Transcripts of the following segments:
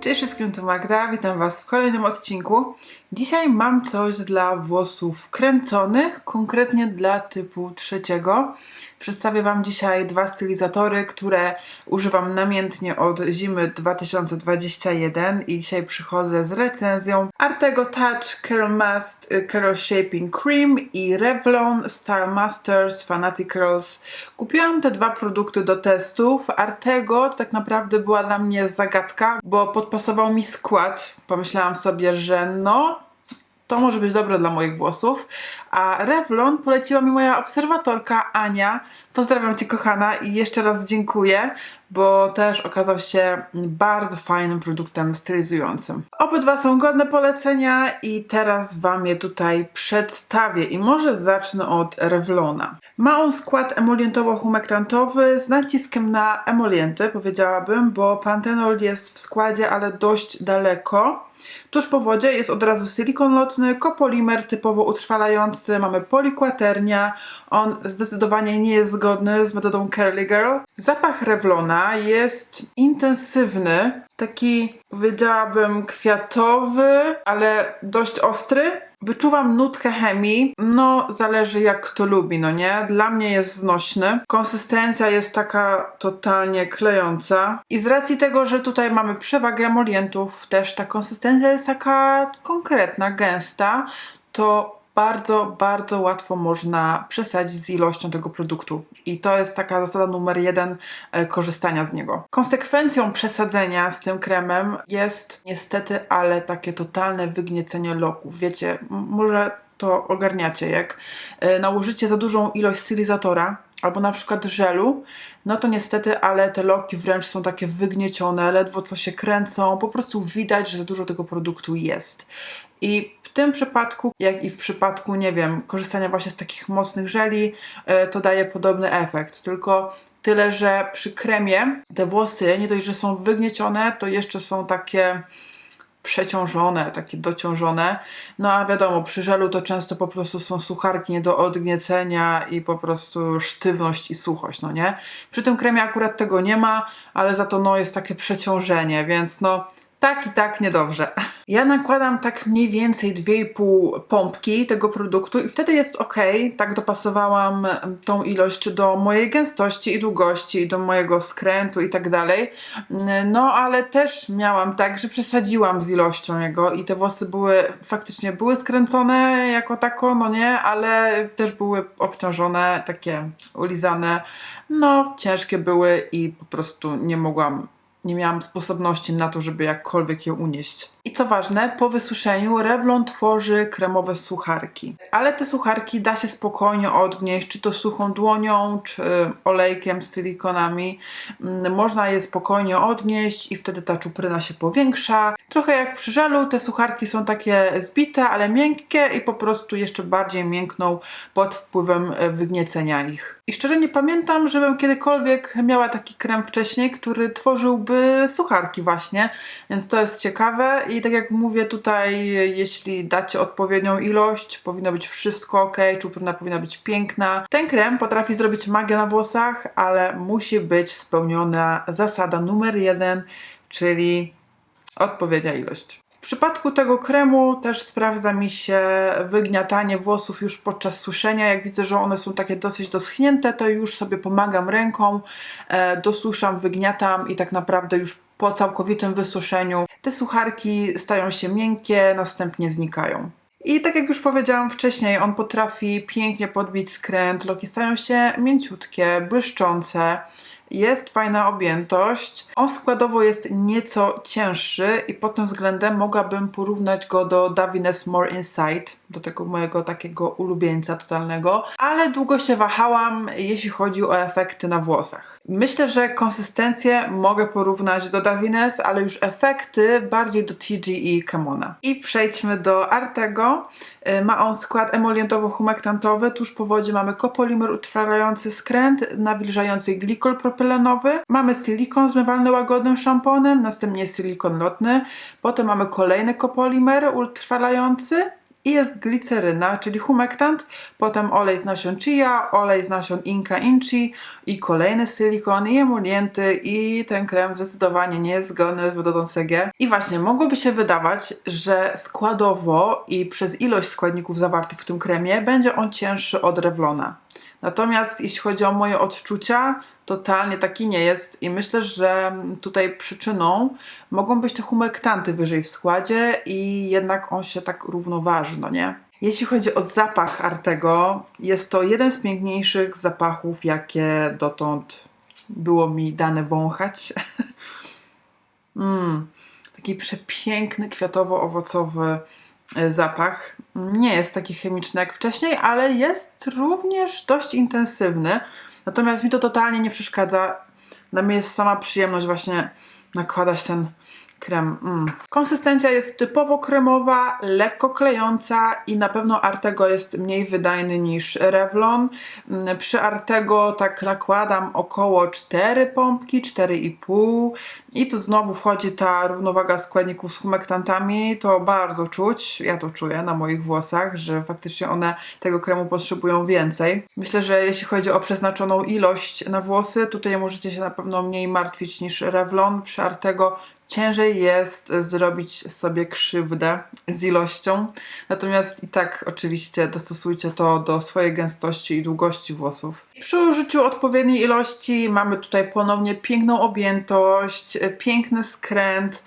Cześć wszystkim, to Magda, witam Was w kolejnym odcinku. Dzisiaj mam coś dla włosów kręconych, konkretnie dla typu trzeciego. Przedstawię Wam dzisiaj dwa stylizatory, które używam namiętnie od zimy 2021 i dzisiaj przychodzę z recenzją Artego Touch Curl Mast y, Curl Shaping Cream i Revlon Style Masters Fanatic Curls. Kupiłam te dwa produkty do testów. Artego to tak naprawdę była dla mnie zagadka, bo podpasował mi skład. Pomyślałam sobie, że no, to może być dobre dla moich włosów. A Revlon poleciła mi moja obserwatorka Ania. Pozdrawiam Cię kochana i jeszcze raz dziękuję, bo też okazał się bardzo fajnym produktem stylizującym. Obydwa są godne polecenia i teraz Wam je tutaj przedstawię i może zacznę od Revlona. Ma on skład emolientowo-humektantowy z naciskiem na emolienty, powiedziałabym, bo pantenol jest w składzie, ale dość daleko. Tuż po wodzie jest od razu silikon lotny, kopolimer typowo utrwalający, mamy polikwaternia. On zdecydowanie nie jest zgodny z metodą Curly Girl. Zapach Revlona jest intensywny, taki powiedziałabym kwiatowy, ale dość ostry. Wyczuwam nutkę chemii, no zależy jak kto lubi, no nie? Dla mnie jest znośny. Konsystencja jest taka totalnie klejąca. I z racji tego, że tutaj mamy przewagę emolientów, też ta konsystencja jest taka konkretna, gęsta, to bardzo, bardzo łatwo można przesadzić z ilością tego produktu. I to jest taka zasada numer jeden e, korzystania z niego. Konsekwencją przesadzenia z tym kremem jest niestety, ale takie totalne wygniecenie loków. Wiecie, może to ogarniacie, jak e, nałożycie za dużą ilość stylizatora albo na przykład żelu, no to niestety, ale te loki wręcz są takie wygniecione, ledwo co się kręcą, po prostu widać, że za dużo tego produktu jest. I w tym przypadku, jak i w przypadku, nie wiem, korzystania właśnie z takich mocnych żeli, e, to daje podobny efekt. Tylko tyle, że przy kremie te włosy nie dość, że są wygniecione, to jeszcze są takie przeciążone, takie dociążone. No a wiadomo, przy żelu to często po prostu są sucharki nie do odgniecenia i po prostu sztywność i suchość, no nie? Przy tym kremie akurat tego nie ma, ale za to no jest takie przeciążenie, więc no tak i tak niedobrze. Ja nakładam tak mniej więcej 2,5 pompki tego produktu i wtedy jest ok. Tak dopasowałam tą ilość do mojej gęstości i długości, do mojego skrętu i tak dalej. No ale też miałam tak, że przesadziłam z ilością jego i te włosy były faktycznie były skręcone jako tako, no nie, ale też były obciążone, takie ulizane. No, ciężkie były i po prostu nie mogłam nie miałam sposobności na to, żeby jakkolwiek je unieść. I co ważne, po wysuszeniu Revlon tworzy kremowe sucharki. Ale te sucharki da się spokojnie odgnieść, czy to suchą dłonią, czy olejkiem z silikonami. Mm, Można je spokojnie odgnieść i wtedy ta czupryna się powiększa. Trochę jak przy żelu, te sucharki są takie zbite, ale miękkie i po prostu jeszcze bardziej miękną pod wpływem e, wygniecenia ich. I szczerze nie pamiętam, żebym kiedykolwiek miała taki krem wcześniej, który tworzyłby sucharki właśnie, więc to jest ciekawe i tak jak mówię tutaj, jeśli dacie odpowiednią ilość, powinno być wszystko ok, czupryna powinna być piękna. Ten krem potrafi zrobić magię na włosach, ale musi być spełniona zasada numer jeden, czyli odpowiednia ilość. W przypadku tego kremu też sprawdza mi się wygniatanie włosów już podczas suszenia. Jak widzę, że one są takie dosyć doschnięte, to już sobie pomagam ręką, e, dosuszam, wygniatam i tak naprawdę już po całkowitym wysuszeniu te sucharki stają się miękkie, następnie znikają. I tak jak już powiedziałam wcześniej, on potrafi pięknie podbić skręt, loki stają się mięciutkie, błyszczące. Jest fajna objętość. On składowo jest nieco cięższy i pod tym względem mogłabym porównać go do Davines More Insight, do tego mojego takiego ulubieńca totalnego, ale długo się wahałam, jeśli chodzi o efekty na włosach. Myślę, że konsystencję mogę porównać do Davines, ale już efekty bardziej do TGE Camona. I przejdźmy do Artego. Y, Ma on skład emolientowo-humektantowy. Tuż po wodzie mamy kopolimer utrwalający skręt, nawilżający glikol propylenowy. Mamy silikon zmywalny łagodnym szamponem, następnie silikon lotny. Potem mamy kolejny kopolimer utrwalający i jest gliceryna, czyli humektant, potem olej z nasion chia, olej z nasion inka inchi i kolejny silikon i emolienty i ten krem zdecydowanie nie jest zgodny z metodą CG. I właśnie mogłoby się wydawać, że składowo i przez ilość składników zawartych w tym kremie będzie on cięższy od Revlona. Natomiast jeśli chodzi o moje odczucia, totalnie taki nie jest i myślę, że tutaj przyczyną mogą być te humektanty wyżej w składzie i jednak on się tak równoważy, no nie? Jeśli chodzi o zapach Artego, jest to jeden z piękniejszych zapachów, jakie dotąd było mi dane wąchać. mm, taki przepiękny, kwiatowo-owocowy e, zapach. Nie jest taki chemiczny jak wcześniej, ale jest również dość intensywny. Natomiast mi to totalnie nie przeszkadza. Dla mnie jest sama przyjemność właśnie nakładać ten krem. Mm. Konsystencja jest typowo kremowa, lekko klejąca i na pewno Artego jest mniej wydajny niż Revlon. Mm, Przy Artego tak nakładam około 4 pompki, 4,5 i tu znowu wchodzi ta równowaga składników z humektantami. To bardzo czuć, ja to czuję na moich włosach, że faktycznie one tego kremu potrzebują więcej. Myślę, że jeśli chodzi o przeznaczoną ilość na włosy, tutaj możecie się na pewno mniej martwić niż Revlon. Przy Artego ciężej jest zrobić sobie krzywdę z ilością. Natomiast i tak oczywiście dostosujcie to do swojej gęstości i długości włosów. Przy użyciu odpowiedniej ilości mamy tutaj ponownie piękną objętość, piękny skręt,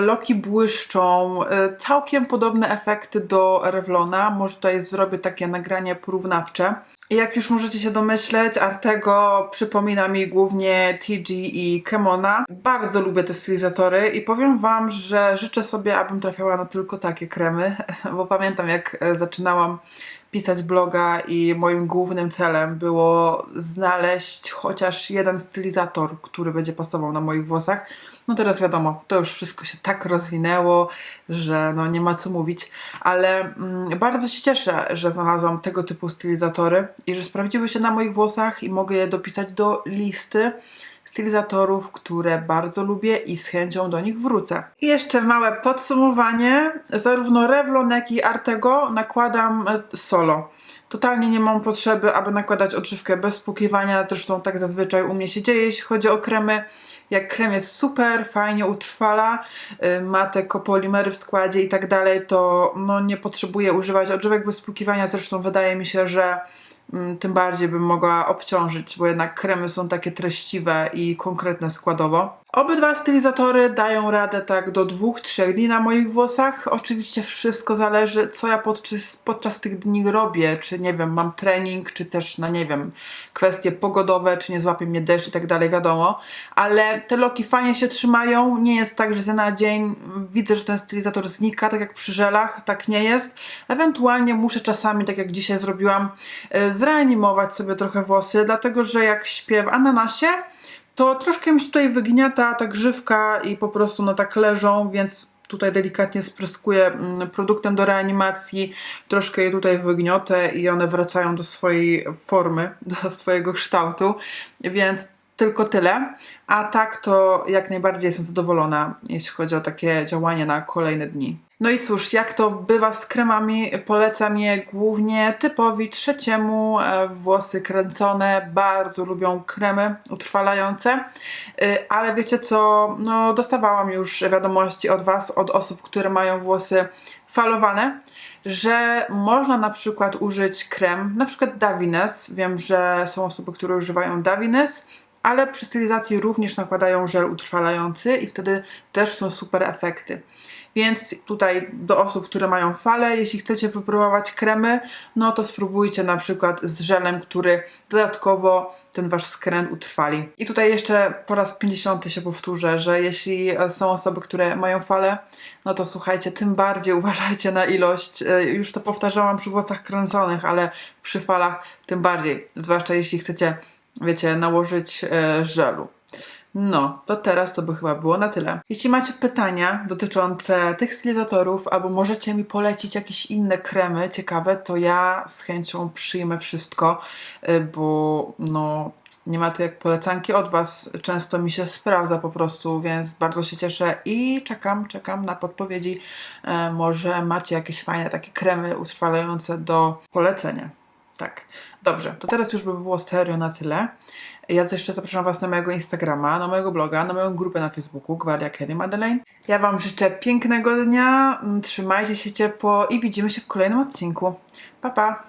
Loki błyszczą, całkiem podobne efekty do Revlona. Może tutaj zrobię takie nagranie porównawcze. Jak już możecie się domyśleć, Artego przypomina mi głównie TG i Kemona. Bardzo lubię te stylizatory i powiem Wam, że życzę sobie, abym trafiała na tylko takie kremy, bo pamiętam jak e, zaczynałam pisać bloga i moim głównym celem było znaleźć chociaż jeden stylizator, który będzie pasował na moich włosach. No teraz wiadomo, to już wszystko się tak rozwinęło, że no nie ma co mówić, ale mm, bardzo się cieszę, że znalazłam tego typu stylizatory i że sprawdziły się na moich włosach i mogę je dopisać do listy stylizatorów, które bardzo lubię i z chęcią do nich wrócę. I jeszcze małe podsumowanie. Zarówno Revlon, jak i Artego nakładam e, solo. Totalnie nie mam potrzeby, aby nakładać odżywkę bez spłukiwania, zresztą tak zazwyczaj u mnie się dzieje, jeśli chodzi o kremy. Jak krem jest super, fajnie utrwala, y, ma te kopolimery w składzie i tak dalej, to no, nie potrzebuję używać odżywek bez spłukiwania, zresztą wydaje mi się, że tym bardziej bym mogła obciążyć, bo jednak kremy są takie treściwe i konkretne składowo. Obydwa stylizatory dają radę tak do 2-3 dni na moich włosach. Oczywiście wszystko zależy, co ja podczas, podczas tych dni robię. Czy nie wiem, mam trening, czy też, no nie wiem, kwestie pogodowe, czy nie złapie mnie deszcz i tak dalej, wiadomo. Ale te loki fajnie się trzymają. Nie jest tak, że z na dzień widzę, że ten stylizator znika, tak jak przy żelach. Tak nie jest. Ewentualnie muszę czasami, tak jak dzisiaj zrobiłam, y, zreanimować sobie trochę włosy, dlatego że jak śpię w ananasie, to troszkę mi się tutaj wygniata ta grzywka i po prostu no tak leżą, więc tutaj delikatnie spryskuję mm, produktem do reanimacji, troszkę je tutaj wygniotę i one wracają do swojej formy, do swojego kształtu, więc tylko tyle. A tak to jak najbardziej jestem zadowolona, jeśli chodzi o takie działanie na kolejne dni. No i cóż, jak to bywa z kremami, polecam je głównie typowi trzeciemu, e, włosy kręcone, bardzo lubią kremy utrwalające, e, ale wiecie co, no dostawałam już wiadomości od Was, od osób, które mają włosy falowane, że można na przykład użyć krem, na przykład Davines, wiem, że są osoby, które używają Davines, ale przy stylizacji również nakładają żel utrwalający i wtedy też są super efekty. Więc tutaj do osób, które mają fale, jeśli chcecie wypróbować kremy, no to spróbujcie na przykład z żelem, który dodatkowo ten wasz skręt utrwali. I tutaj jeszcze po raz 50 się powtórzę, że jeśli są osoby, które mają fale, no to słuchajcie, tym bardziej uważajcie na ilość. E, już to powtarzałam przy włosach kręconych, ale przy falach tym bardziej, zwłaszcza jeśli chcecie, wiecie, nałożyć e, żelu. No, to teraz to by chyba było na tyle. Jeśli macie pytania dotyczące tych stylizatorów, albo możecie mi polecić jakieś inne kremy ciekawe, to ja z chęcią przyjmę wszystko, y, bo no Nie ma to jak polecanki od Was. Często mi się sprawdza po prostu, więc bardzo się cieszę i czekam, czekam na podpowiedzi. E, może macie jakieś fajne takie kremy utrwalające do polecenia. Tak, dobrze, to teraz już by było serio na tyle. Ja jeszcze zapraszam Was na mojego Instagrama, na mojego bloga, na moją grupę na Facebooku, Gwardia Kelly Madeleine. Ja Wam życzę pięknego dnia, mm, trzymajcie się ciepło i widzimy się w kolejnym odcinku. Pa, pa!